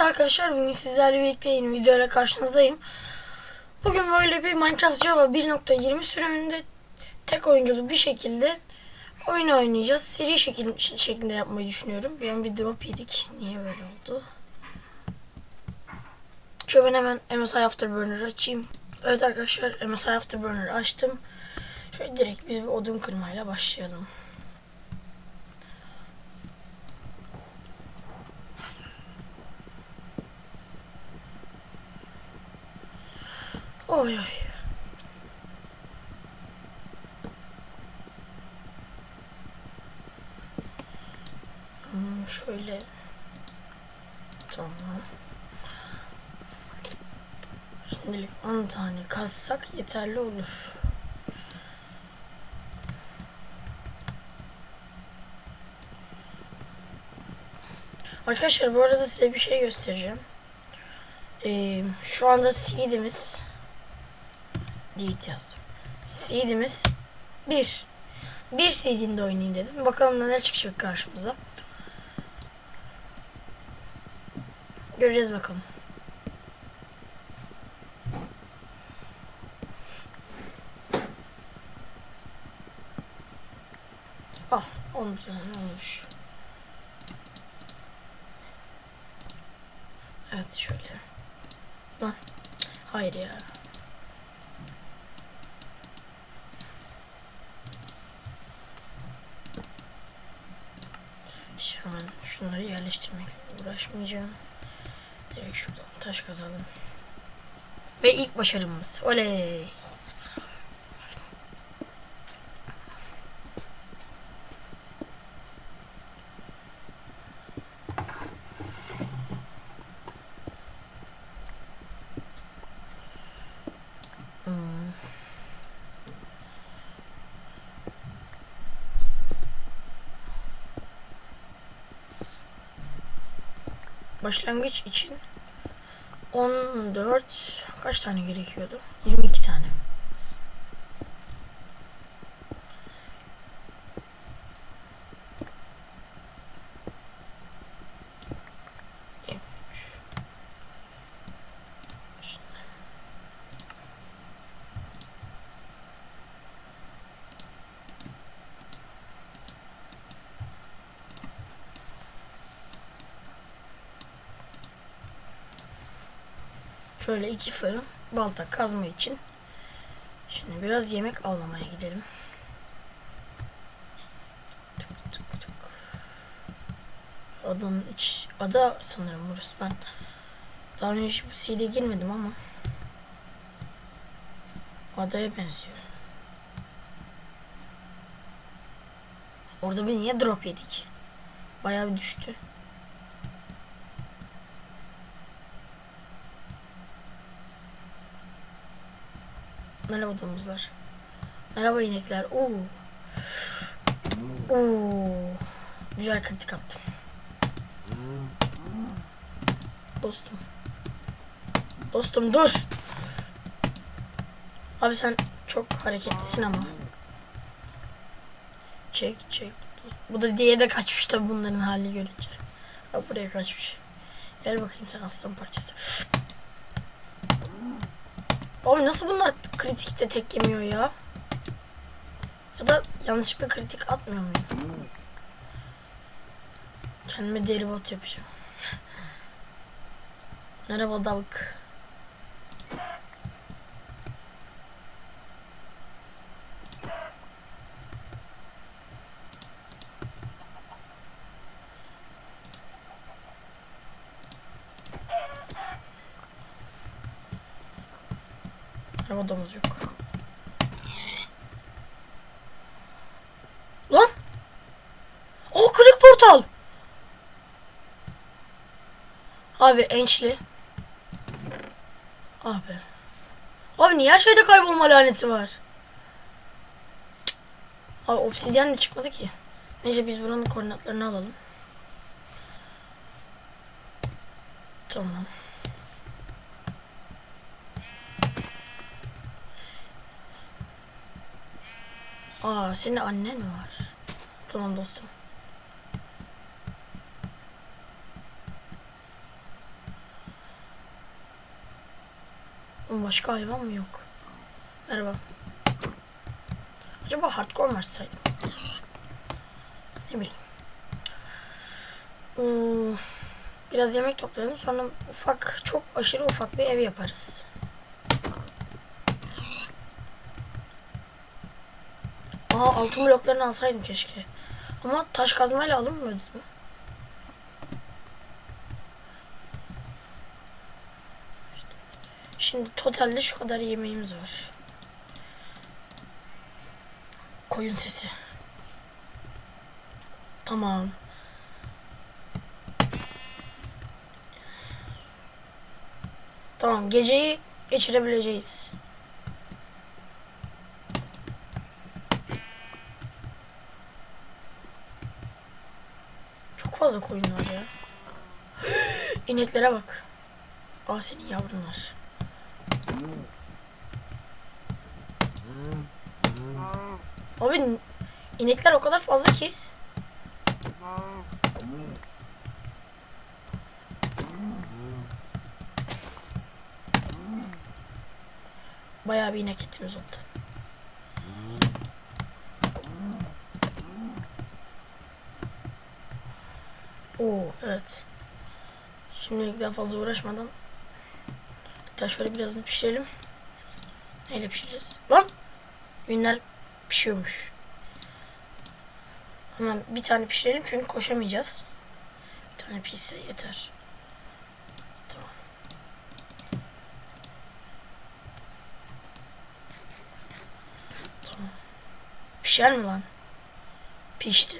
Evet arkadaşlar bugün sizlerle birlikte yeni videoyla karşınızdayım. Bugün böyle bir Minecraft Java 1.20 sürümünde tek oyunculu bir şekilde oyun oynayacağız. Seri şekil, şeklinde yapmayı düşünüyorum. Bir an bir drop yedik. Niye böyle oldu? Şöyle ben hemen MSI Afterburner açayım. Evet arkadaşlar MSI Afterburner açtım. Şöyle direkt biz bir odun kırmayla başlayalım. Oy oy. Hmm, şöyle. Tamam. Şimdilik 10 tane kazsak yeterli olur. Arkadaşlar bu arada size bir şey göstereceğim. Ee, şu anda seedimiz Delete yazdım. Seedimiz 1. Bir seedinde oynayayım dedim. Bakalım neler çıkacak karşımıza. Göreceğiz bakalım. Ah 10 tane olmuş. Evet şöyle. Lan. Hayır ya. Şimdi hemen şunları yerleştirmekle uğraşmayacağım. Direkt şuradan taş kazalım. Ve ilk başarımız. Oley. Başlangıç için 14 kaç tane gerekiyordu? 22 tane. Şöyle iki fırın balta kazma için. Şimdi biraz yemek avlamaya gidelim. Tık tık tık. Adanın iç ada sanırım burası ben. Daha önce hiç bu CD'ye girmedim ama adaya benziyor. Orada bir niye drop yedik? Bayağı bir düştü. Merhaba domuzlar. Merhaba inekler. Oo. Oo. Güzel kritik attım. Dostum. Dostum dur. Abi sen çok hareketlisin ama. Çek çek. Bu da diye de kaçmış tabi bunların halini görünce. Ha buraya kaçmış. Gel bakayım sen aslan parçası. Abi nasıl bunlar kritikte tek yemiyor ya? Ya da yanlışlıkla kritik atmıyor muyum? Kendime derivat yapacağım. Merhaba davuk. Domuz yok. Lan! O kırık portal! Abi ençli. Abi. Abi niye her şeyde kaybolma laneti var? Abi obsidyen de çıkmadı ki. Neyse biz buranın koordinatlarını alalım. Tamam. Aa senin annen var. Tamam dostum. Başka hayvan mı yok? Merhaba. Acaba hardcore mu açsaydım? Ne bileyim. Hmm, biraz yemek toplayalım sonra ufak çok aşırı ufak bir ev yaparız. Aa altın bloklarını alsaydım keşke. Ama taş kazmayla alınmıyordu mi? Şimdi totalde şu kadar yemeğimiz var. Koyun sesi. Tamam. Tamam geceyi geçirebileceğiz. Fazla koyun var ya. İneklere bak. Aa senin yavrunlar. Abi inekler o kadar fazla ki. Bayağı bir inek etimiz oldu. Oo evet. Şimdilik daha fazla uğraşmadan hatta şöyle birazını pişirelim. Neyle pişireceğiz? Lan! Günler pişiyormuş. Hemen bir tane pişirelim çünkü koşamayacağız. Bir tane pişse yeter. Tamam. Tamam. Pişer mi lan? Pişti.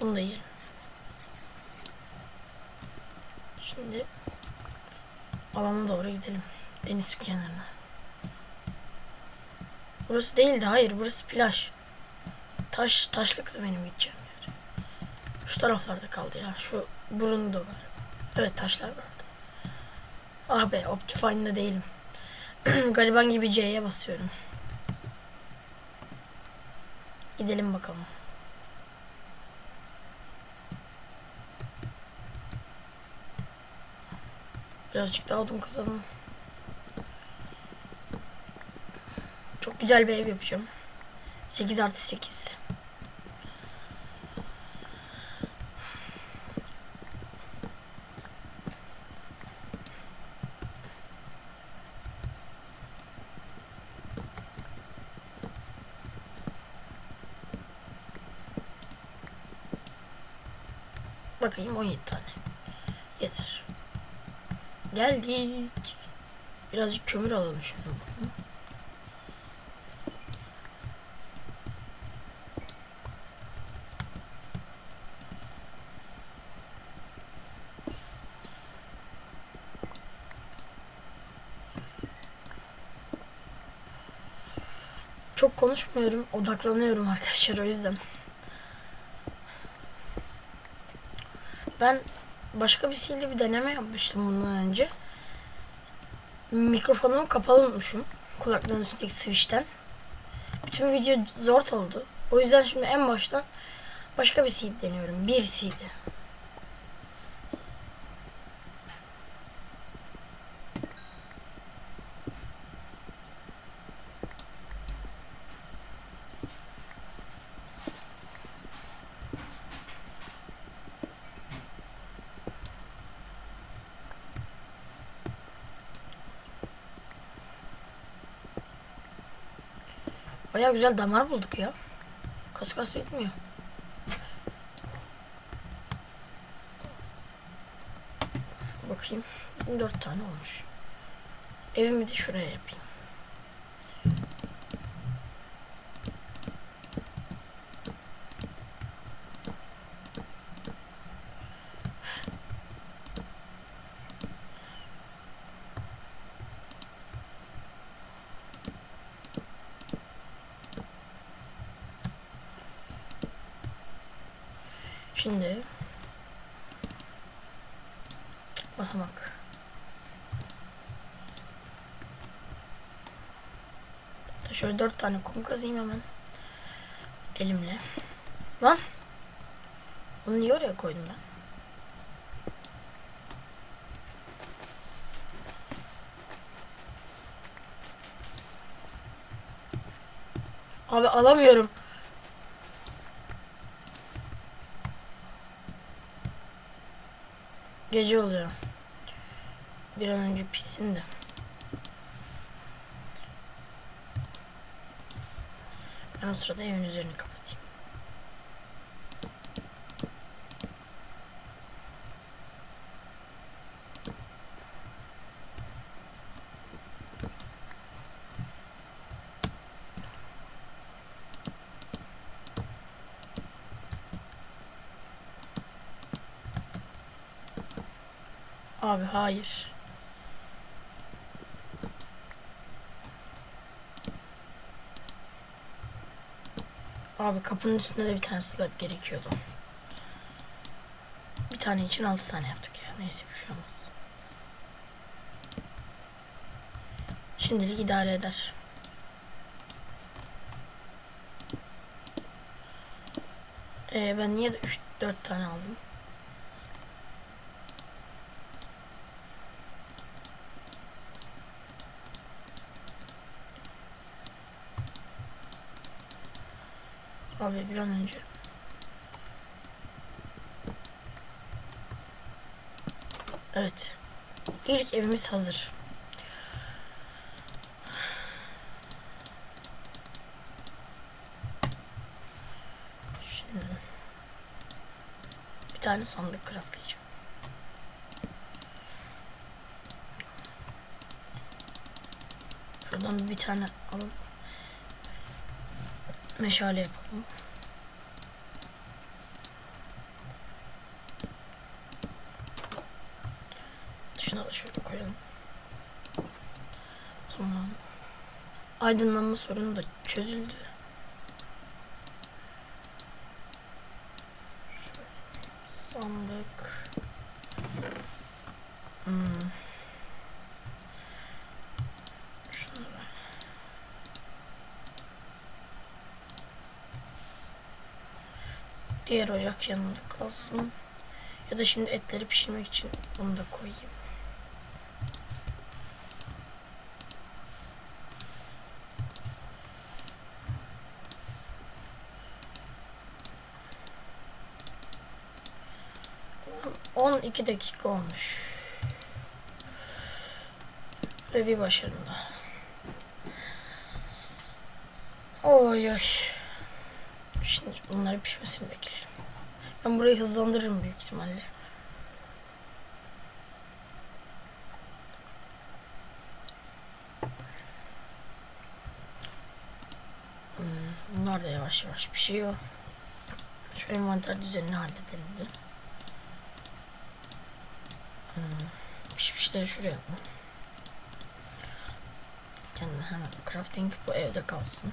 Bunu da yiyelim. Şimdi alana doğru gidelim. Deniz kenarına. Burası değildi. Hayır burası plaj. Taş, taşlıktı benim gideceğim yer. Şu taraflarda kaldı ya. Şu burunu da var. Evet taşlar vardı. Ah be Optifine'da değilim. Gariban gibi C'ye basıyorum. Gidelim bakalım. Birazcık daha odun kazalım. Çok güzel bir ev yapacağım. 8 artı 8. Bakayım 17 tane. Yeter. Geldik. Birazcık kömür alalım şimdi. Çok konuşmuyorum, odaklanıyorum arkadaşlar o yüzden. Ben başka bir şeyle bir deneme yapmıştım bundan önce. Mikrofonumu kapalı unutmuşum. Kulaklığın üstündeki switch'ten. Bütün video zor oldu. O yüzden şimdi en baştan başka bir seed deniyorum. Bir seed. Baya güzel damar bulduk ya. Kas kas bitmiyor. Bakayım. 4 tane olmuş. Evimi de şuraya yapayım. Şimdi basamak. Şöyle dört tane kum kazayım hemen. Elimle. Lan. Onu niye oraya koydum ben? Abi alamıyorum. Gece oluyor. Bir an önce pişsin de. Ben o sırada evin üzerini kapatayım. Abi hayır. Abi kapının üstünde de bir tane slab gerekiyordu. Bir tane için altı tane yaptık ya. Neyse bir şey olmaz. Şimdilik idare eder. Ee, ben niye de 3-4 tane aldım? Abi bir an önce. Evet. İlk evimiz hazır. Şimdi bir tane sandık craftlayacağım. Şuradan bir tane alalım. Meşale yapalım. Dışına da şöyle koyalım. Tamam. Aydınlanma sorunu da çözüldü. Şöyle sandık. Hmm. Şunları. Diğer ocak yanında kalsın. Ya da şimdi etleri pişirmek için onu da koyayım. On iki dakika olmuş. Ve bir başarım daha. Oy oy. Şimdi bunları pişmesini bekleyelim. Ben burayı hızlandırırım büyük ihtimalle. Hmm, bunlar da yavaş yavaş pişiyor. Şu envanter düzenini halledelim bir. Hmm, pişmişleri şuraya mı? Kendime hemen crafting bu evde kalsın.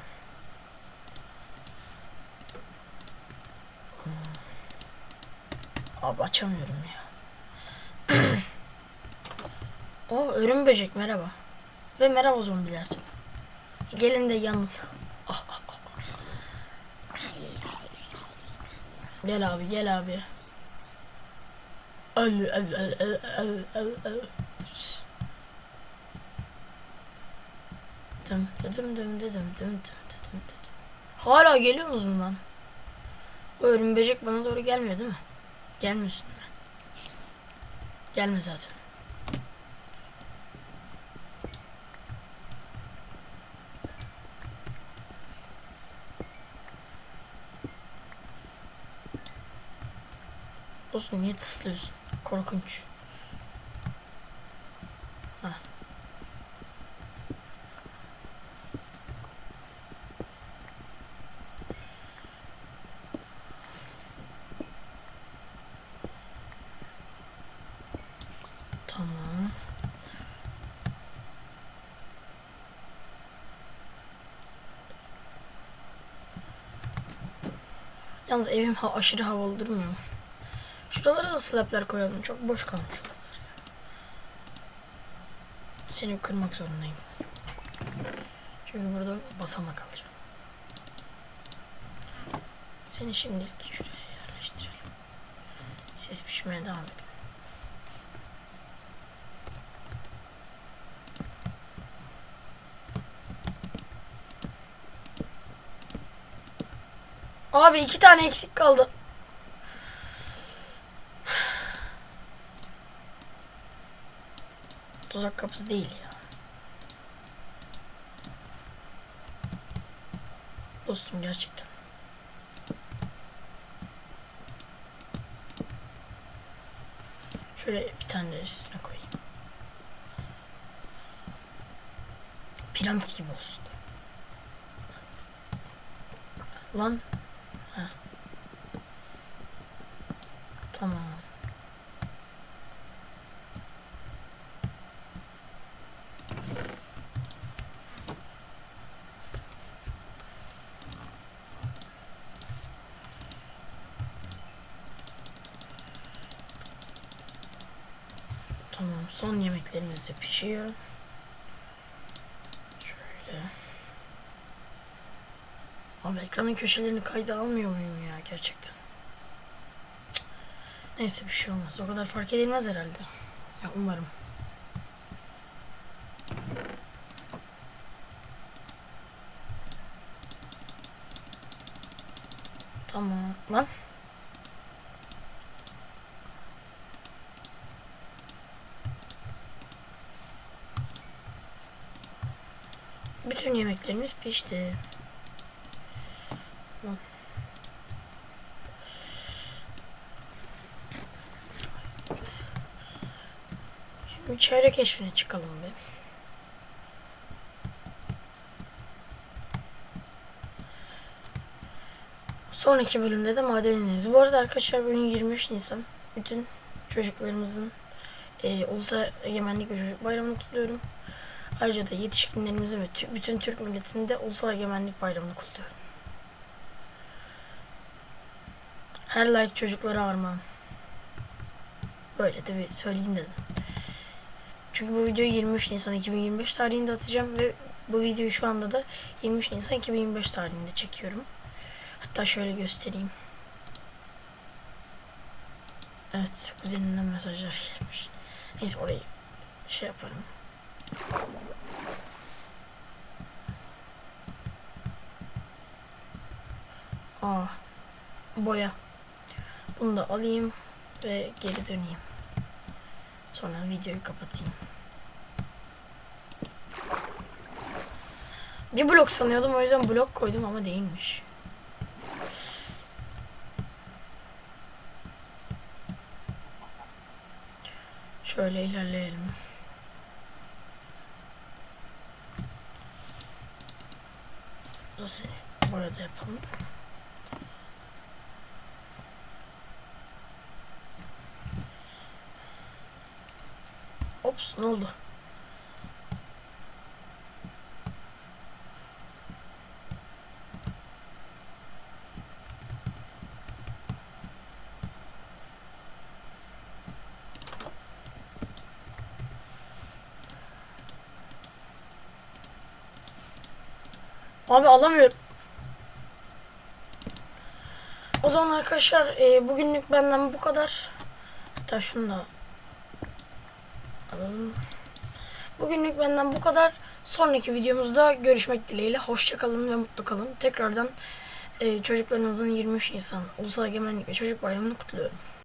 Abi açamıyorum ya. o örüm böcek merhaba. Ve merhaba zombiler. Gelin de yanın. Ah, ah, ah. Gel abi gel abi. Al al al al al al al. Dım dım dım dım dım dım dım dım. Hala geliyor musun lan? O örüm bana doğru gelmiyor değil mi? Değil mi? Gelme zaten. Dostum niye tıslıyorsun? Korkunç. Hah. Tamam. Yalnız evim ha aşırı havalı durmuyor mu? Şuralara da slabler koyalım. Çok boş kalmış. Seni kırmak zorundayım. Çünkü burada basamak alacağım. Seni şimdilik şuraya yerleştirelim. Siz pişmeye devam edin. Abi iki tane eksik kaldı. Tuzak kapısı değil ya. Dostum gerçekten. Şöyle bir tane de üstüne koyayım. Piramit gibi olsun. Lan. Ha. Tamam. Tamam. Son yemeklerimiz de pişiyor. Şöyle. Abi ekranın köşelerini kayda almıyor muyum ya gerçekten? Neyse bir şey olmaz. O kadar fark edilmez herhalde. Ya umarım. Tamam. Lan. Bütün yemeklerimiz pişti. Lan. Şimdi çevre keşfine çıkalım bir. Sonraki bölümde de maden ineriz. Bu arada arkadaşlar bugün 23 Nisan. Bütün çocuklarımızın e, Ulusal Egemenlik ve Çocuk Bayramı'nı kutluyorum. Ayrıca da yetişkinlerimizin ve tü- bütün Türk milletinin de Ulusal Egemenlik Bayramı'nı kutluyorum. Her like çocuklara armağan. Böyle de bir söyleyeyim dedim. Çünkü bu videoyu 23 Nisan 2025 tarihinde atacağım ve bu videoyu şu anda da 23 Nisan 2025 tarihinde çekiyorum. Hatta şöyle göstereyim. Evet, kuzenimden mesajlar gelmiş. Neyse orayı şey yaparım. Aa, boya. Bunu da alayım ve geri döneyim. Sonra videoyu kapatayım. Bir blok sanıyordum o yüzden blok koydum ama değilmiş. Şöyle ilerleyelim. Da seni boya da yapalım. Ops ne oldu? Abi alamıyorum. O zaman arkadaşlar e, bugünlük benden bu kadar. Hatta şunu da alalım. Bugünlük benden bu kadar. Sonraki videomuzda görüşmek dileğiyle. Hoşçakalın ve mutlu kalın. Tekrardan e, çocuklarımızın 23 Nisan Ulusal Egemenlik ve Çocuk Bayramı'nı kutluyorum.